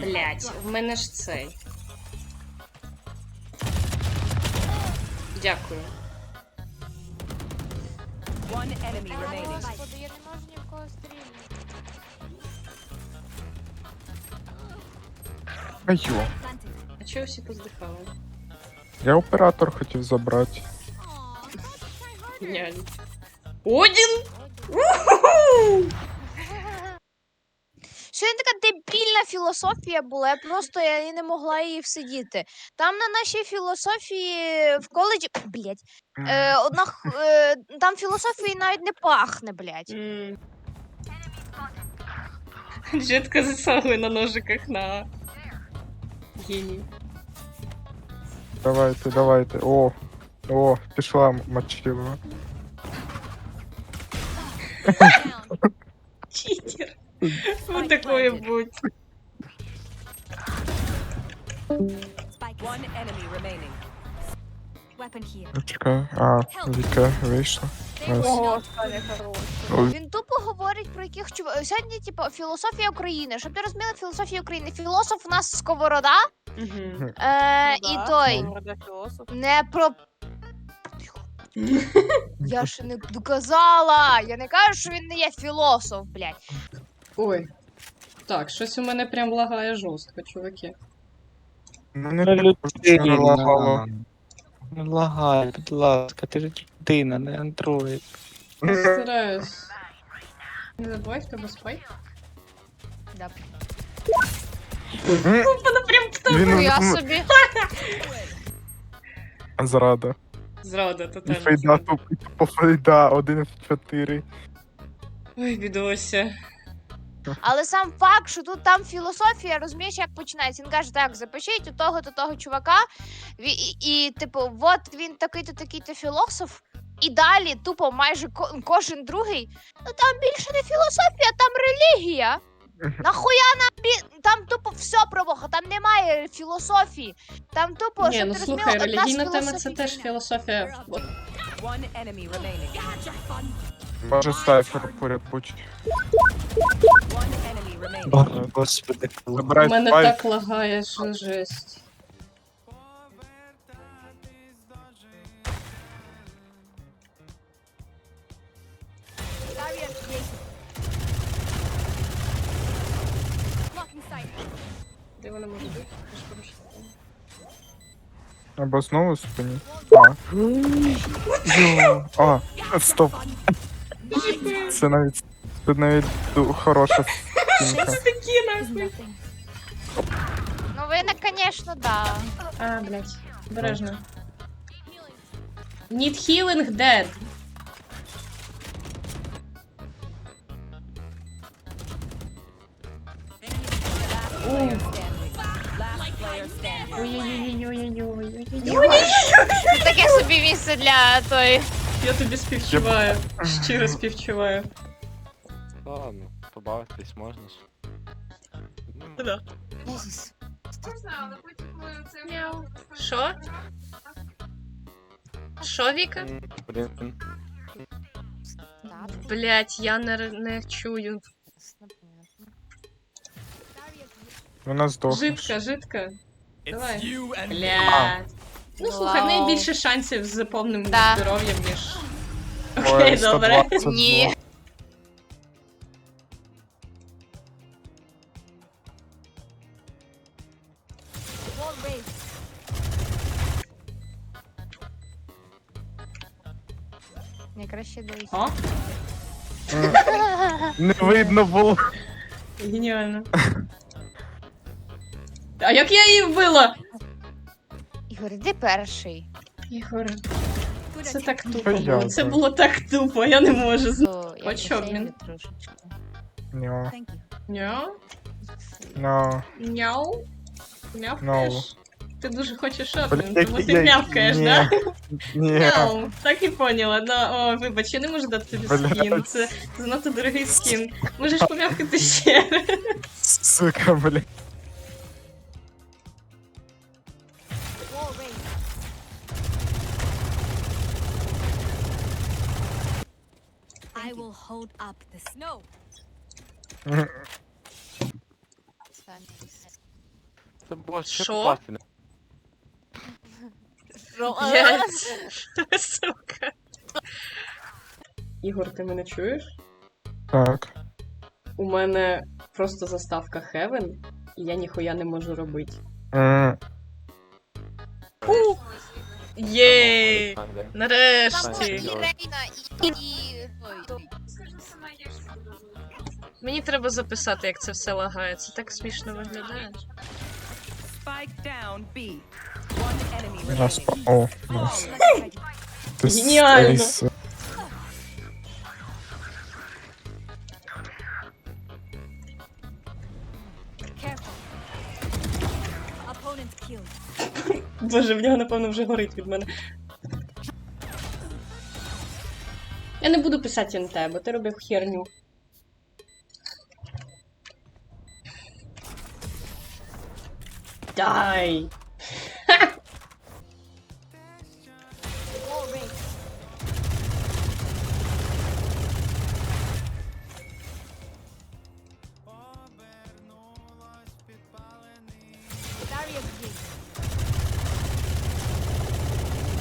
Блять, в мене ж цей. Дякую. One enemy remaining. Господи, я не можу ні в кого стрільнути. Аю. А чого всі поздихали? Я оператор хотів забрати. Один! Уху! Сьогодні така дебільна філософія була, я просто я і не могла її всидіти. Там на нашій філософії в коледжі. Блять. Е, одна, х- е, там філософії навіть не пахне, блять. М. Джетка засагли на ножиках на геній. Давайте, давайте. О, о, пішла мочилова. Вот такое будь. One enemy remaining. Weapon here. Чекай, а, Віка вийшла. Найс. Ой, Він тупо говорить про яких чув... Сьогодні, типу, філософія України. Щоб ти розуміла філософію України. Філософ у нас сковорода. Угу. Е, Ну і той. Філософ. Не про. Я ще не доказала. Я не кажу, що він не є філософ, блядь. Ой. Так, щось у мене прям лагає жорстко, чуваки. мене Ну, також не лагало. Не лагай, будь ласка, ти ж людина, не андроїд. Стараюсь. Не забувай, в тебе спай. Да. М, Вона прям Він Я м, собі. зрада. зрада І тотальна. фейда, тупо фейда, один в чотири. Ой, бідося. Але сам факт, що тут там філософія, розумієш, як починається. Він каже, так, запишіть у того то того чувака, ві- і, і, типу, от він такий-то такий-то філософ. І далі, тупо, майже ко- кожен другий. Ну там більше не філософія, там релігія. Нахуя нам бі... там тупо все про Бога, там немає філософії. Там тупо, Ні, щоб ну ти слухай, релігійна тема це теж філософія. One enemy remaining. Може сайфер поряд будь. Remaining. О, Господи, У Забирай мене спайк. так лагає, що жесть. Де вона може бути? Я ж. Або знову спині. А. Йо. А, стоп. Це навіть це навіть ду- хороша стінка. Такі нахуй. Ну ви не, звісно, да. А, блядь, обережно. Need healing dead. Player standing. Last player standing. Ой-ой-ой-ой-ой-ой-ой. Це таке собі місце для той. Я тобі співчуваю. Щиро співчуваю. Ладно, побавитись можна ж. Ну, Да. Що? Що, Віка? м, Блін, Блять, я не, не чую. Вона здохне. Жидка, жидка. It's Давай. you and me. Блять. Ну слухай, в неї більше шансів з повним Да. здоров'ям, ніж. Окей, добре. Ні. Найкраще дивись. О, Не видно було. геніально. А як я її вбила? Ігор, іди перший. Ігор, це так тупо було. Це було так тупо, я не можу з. То я Хоч обмін. посейвлю трошечки. No. Няу? Мявкаєш? Ти дуже хочеш обмін, Блядь, тому ти мявкаєш, ні. да? Ні. Мяу, так і поняла. Да, о, вибач, я не можу дати тобі Блядь. скін. Це занадто дорогий скін. Можеш помявкати ще. Сука, блін. Up the snow. Це було ще Що? попасти. не- Сука. Ігор, ти мене чуєш? Так. У мене просто заставка Heaven, і я ніхуя не можу робити. М, Єй! Де? Там Нарешті! Ні. і Рейна, і... і... Мені треба записати, як це все лагає. Це так смішно виглядає. Раз. О, раз. Ти Геніально. Боже, в нього, напевно, вже горить від мене. Я не буду писати НТ, бо ти робив херню. die!